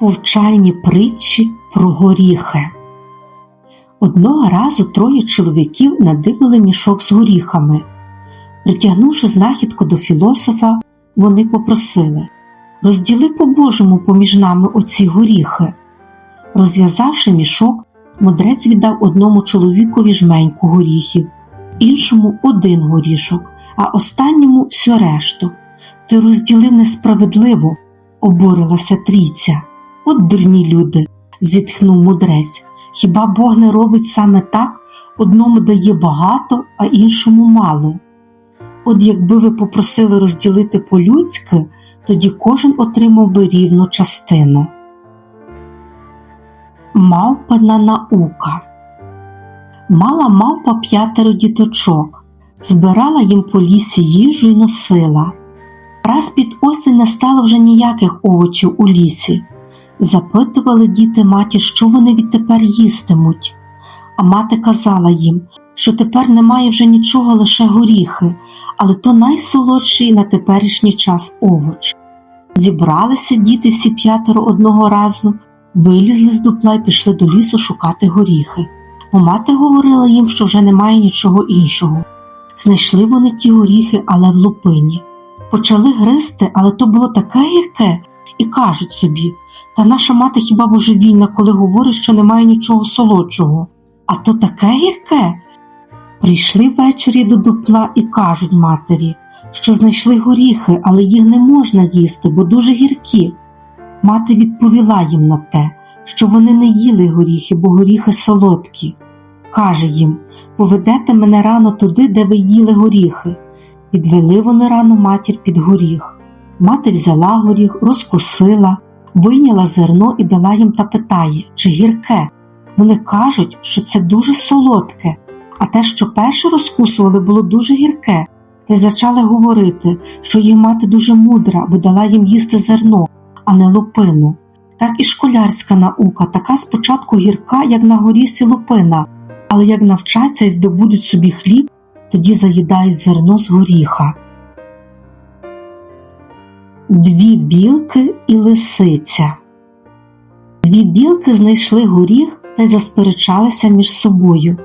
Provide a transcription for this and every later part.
Повчальні притчі про горіхи. Одного разу троє чоловіків надибали мішок з горіхами. Притягнувши знахідку до філософа, вони попросили розділи по-божому поміж нами оці горіхи. Розв'язавши мішок, мудрець віддав одному чоловікові жменьку горіхів, іншому один горішок, а останньому всю решту. Ти розділив несправедливо, обурилася трійця. От дурні люди, зітхнув мудрець. Хіба Бог не робить саме так, одному дає багато, а іншому мало? От якби ви попросили розділити по-людськи, тоді кожен отримав би рівну частину. Мавпина наука Мала мавпа п'ятеро діточок, збирала їм по лісі їжу й носила. Раз під осінь не стало вже ніяких овочів у лісі. Запитували діти маті, що вони відтепер їстимуть. А мати казала їм, що тепер немає вже нічого лише горіхи, але то найсолодший на теперішній час овоч. Зібралися діти всі п'ятеро одного разу, вилізли з дупла і пішли до лісу шукати горіхи. Бо мати говорила їм, що вже немає нічого іншого. Знайшли вони ті горіхи, але в лупині. Почали гризти, але то було таке гірке, і кажуть собі та наша мати хіба божевільна, коли говорить, що немає нічого солодшого. А то таке гірке. Прийшли ввечері до дупла і кажуть матері, що знайшли горіхи, але їх не можна їсти, бо дуже гіркі. Мати відповіла їм на те, що вони не їли горіхи, бо горіхи солодкі. Каже їм поведете мене рано туди, де ви їли горіхи. Відвели вони рано матір під горіх. Мати взяла горіх, розкусила, вийняла зерно і дала їм та питає, чи гірке. Вони кажуть, що це дуже солодке, а те, що перше розкусували, було дуже гірке, та й зачали говорити, що їх мати дуже мудра, бо дала їм їсти зерно, а не лупину. Так і школярська наука, така спочатку гірка, як на горісі лупина, але як навчаться і здобудуть собі хліб, тоді заїдають зерно з горіха. Дві білки і лисиця. Дві білки знайшли горіх та й засперечалися між собою.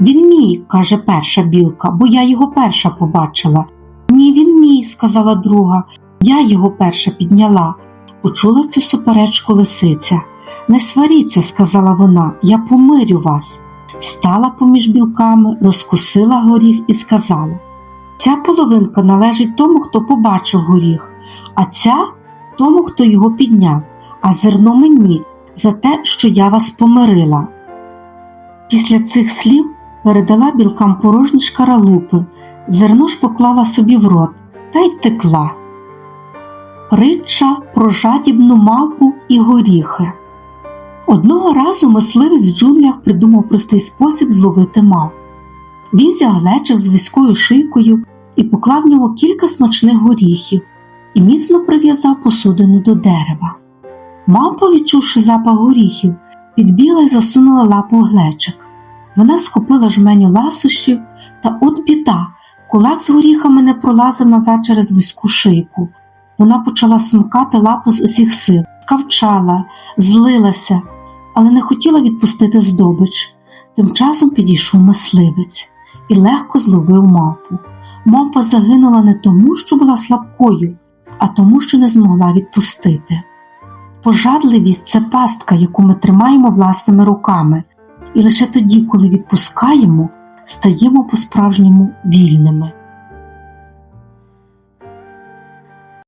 Він мій, каже перша білка, бо я його перша побачила. Ні, він мій, сказала друга. Я його перша підняла. Почула цю суперечку лисиця. Не сваріться, сказала вона, я помирю вас. Стала поміж білками, розкусила горіх і сказала Ця половинка належить тому, хто побачив горіх, а ця тому, хто його підняв, а зерно мені за те, що я вас помирила. Після цих слів передала білкам порожні шкаралупи, зерно ж поклала собі в рот та й втекла. Притча про жадібну мавпу і горіхи. Одного разу мисливець в джунглях придумав простий спосіб зловити мавп. Він взяв глечик з вузькою шийкою і поклав в нього кілька смачних горіхів і міцно прив'язав посудину до дерева. Мавпа, відчувши запах горіхів, підбігла і засунула лапу в глечик. Вона схопила жменю ласощів, та от біда, кулак з горіхами не пролазив назад через вузьку шийку. Вона почала смикати лапу з усіх сил, скавчала, злилася, але не хотіла відпустити здобич. Тим часом підійшов мисливець і легко зловив мавпу. Мавпа загинула не тому, що була слабкою, а тому, що не змогла відпустити. Пожадливість це пастка, яку ми тримаємо власними руками, і лише тоді, коли відпускаємо, стаємо по-справжньому вільними.